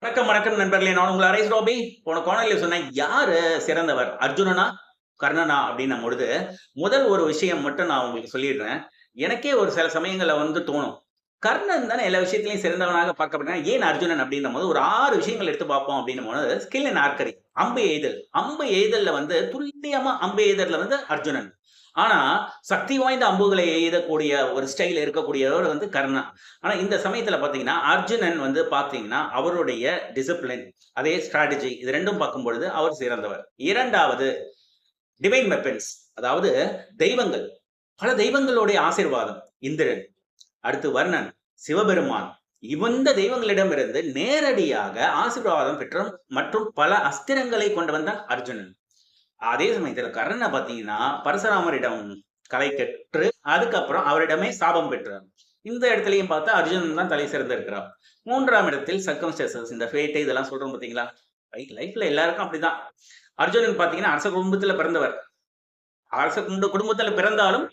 வணக்கம் வணக்கம் நண்பர்களே. நான் உங்களை அரைஸ் ரோபி. போன கோணலில் சொன்னேன் யாரு சிறந்தவர்? அர்ஜுனனா கர்ணனா அப்படின்னும் பொழுது முதல் ஒரு விஷயம் மட்டும் நான் உங்களுக்கு சொல்லிடுறேன். எனக்கே ஒரு சில சமயங்கள்ல வந்து தோணும். கர்ணன் தானே எல்லா விஷயத்திலையும் சிறந்தவனாக பார்க்கப்படுறேன். ஏன் அர்ஜுனன் அப்படின்னும் போது ஒரு ஆறு விஷயங்கள் எடுத்து பார்ப்போம் அப்படின்னும் போது ஸ்கில் அண்ட் ஆர்கரி அம்பு எய்தல். அம்பு எய்தல்ல வந்து துல்லியமா அம்பு எய்தல்ல வந்து அர்ஜுனன். ஆனா சக்தி வாய்ந்த அம்புகளை எய்தக்கூடிய ஒரு ஸ்டைல் இருக்கக்கூடியவர் வந்து கர்ணா. ஆனா இந்த சமயத்துல பாத்தீங்கன்னா அர்ஜுனன் வந்து பாத்தீங்கன்னா அவருடைய டிசிப்ளின் அதே ஸ்ட்ராட்டஜி இது ரெண்டும் பார்க்கும் பொழுது அவர் சிறந்தவர். இரண்டாவது டிவைன் வெப்பன்ஸ் அதாவது தெய்வங்கள். பல தெய்வங்களுடைய ஆசீர்வாதம் இந்திரன் அடுத்து வர்ணன் சிவபெருமான். இந்த தெய்வங்களிடமிருந்து நேரடியாக ஆசீர்வாதம் பெற்ற மற்றும் பல அஸ்திரங்களை கொண்டு வந்தான் அர்ஜுனன். அதே சமயத்துல கர்ணனை பாத்தீங்கன்னா பரசுராமரிடம் கலை கற்று அதுக்கப்புறம் அவரிடமே சாபம் பெற்றார். இந்த இடத்துலயும் பார்த்தா அர்ஜுனன் தான் தலை சிறந்திருக்கிறார் மூன்றாம் இடத்தில் சர்க்கம்ஸ்டேசஸ் இந்த ஃபேட்டு இதெல்லாம் சொல்றோம் பாத்தீங்களா லைஃப்ல எல்லாருக்கும் அப்படிதான். அர்ஜுனன் பாத்தீங்கன்னா அரச குடும்பத்துல பிறந்தவர். அரச குடும்ப- குடும்பத்துல பிறந்தாலும்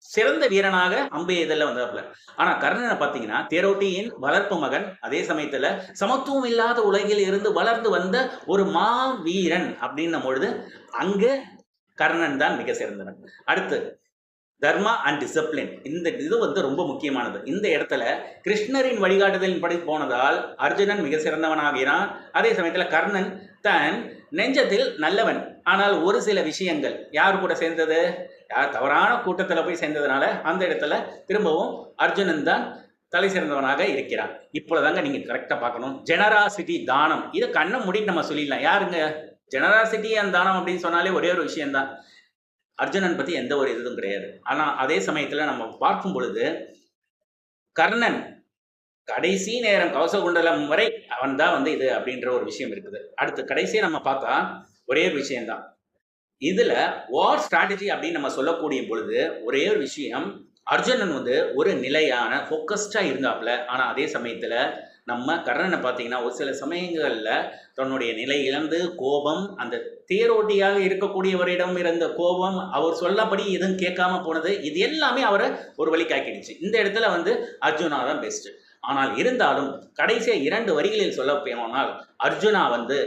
சிறந்த வீரனாக அம்பு இதெல்லாம் வந்தாப்புல. ஆனா கர்ணனை பாத்தீங்கன்னா தேரோட்டியின் வளர்ப்பு மகன் அதே சமயத்துல சமத்துவம் இல்லாத உலகில் இருந்து வளர்ந்து வந்த ஒரு மா வீரன் அப்படின்னும் பொழுது அங்க கர்ணன் தான் மிக சிறந்தவன். அடுத்து தர்மா அண்ட் டிசிப்ளின் இந்த இது வந்து ரொம்ப முக்கியமானது. இந்த இடத்துல கிருஷ்ணரின் வழிகாட்டுதலின் படி போனதால் அர்ஜுனன் மிக சிறந்தவனாகிறான். அதே சமயத்தில் கர்ணன் தன் நெஞ்சத்தில் நல்லவன். ஆனால் ஒரு சில விஷயங்கள் யார் கூட சேர்ந்தது? யார் தவறான கூட்டத்தில் போய் சேர்ந்ததுனால அந்த இடத்துல திரும்பவும் அர்ஜுனன் தான் தலை சிறந்தவனாக இருக்கிறான். இப்பொழுதாங்க நீங்கள் கரெக்டாக பார்க்கணும். ஜெனராசிட்டி தானம். இதை கண்ணை மூடிட்டு நம்ம சொல்லிடலாம். யாருங்க? ஜெனராசிட்டி அண்ட் தானம் அப்படின்னு சொன்னாலே ஒரே ஒரு விஷயம்தான். அர்ஜுனன் பற்றி எந்த ஒரு இதுவும் கிடையாது. ஆனால் அதே சமயத்தில் நம்ம பார்க்கும் பொழுது கர்ணன் கடைசி நேரம் கவசகுண்டலம் வரை அவன் தான் வந்து இது அப்படின்ற ஒரு விஷயம் இருக்குது. அடுத்து கடைசியை நம்ம பார்த்தா ஒரே ஒரு விஷயம்தான். இதுல வார் ஸ்ட்ராட்டஜி அப்படின்னு நம்ம சொல்லக்கூடிய பொழுது ஒரே ஒரு விஷயம் அர்ஜுனன் வந்து ஒரு நிலையான ஃபோக்கஸ்டா இருந்தாப்புல ஆனா அதே சமயத்துல நம்ம கர்ணனை பார்த்தீங்கன்னா ஒரு சில சமயங்களில் தன்னுடைய நிலை இழந்து கோபம் அந்த தேரோட்டியாக இருக்கக்கூடியவரிடம் இருந்த கோபம் அவர் சொல்லபடி எதுவும் கேட்காம போனது இது எல்லாமே அவரை ஒரு வழி காக்கிடுச்சு இந்த இடத்துல வந்து அர்ஜுனா தான் பெஸ்ட் ஆனால் இருந்தாலும் கடைசியாக இரண்டு வரிகளில் சொல்ல போனால் அர்ஜுனா வந்து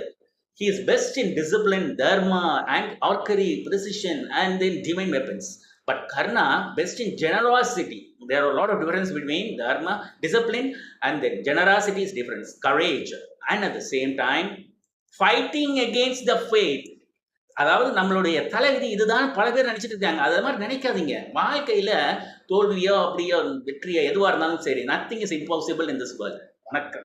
he is best in discipline Dharma and archery precision and then divine weapons but karna best in generosity there are a lot of difference between dharma discipline and then generosity is different courage and at the same time fighting against the fate அதாவது நம்மளுடைய தலைவிதி இதுதான் பல பேர் நினைச்சிட்டு இருக்காங்க அது மாதிரி நினைக்காதீங்க வாழ்க்கையில தோல்வியோ அப்படியோ வெற்றியோ எதுவா இருந்தாலும் சரி nothing is impossible in this world வணக்கம்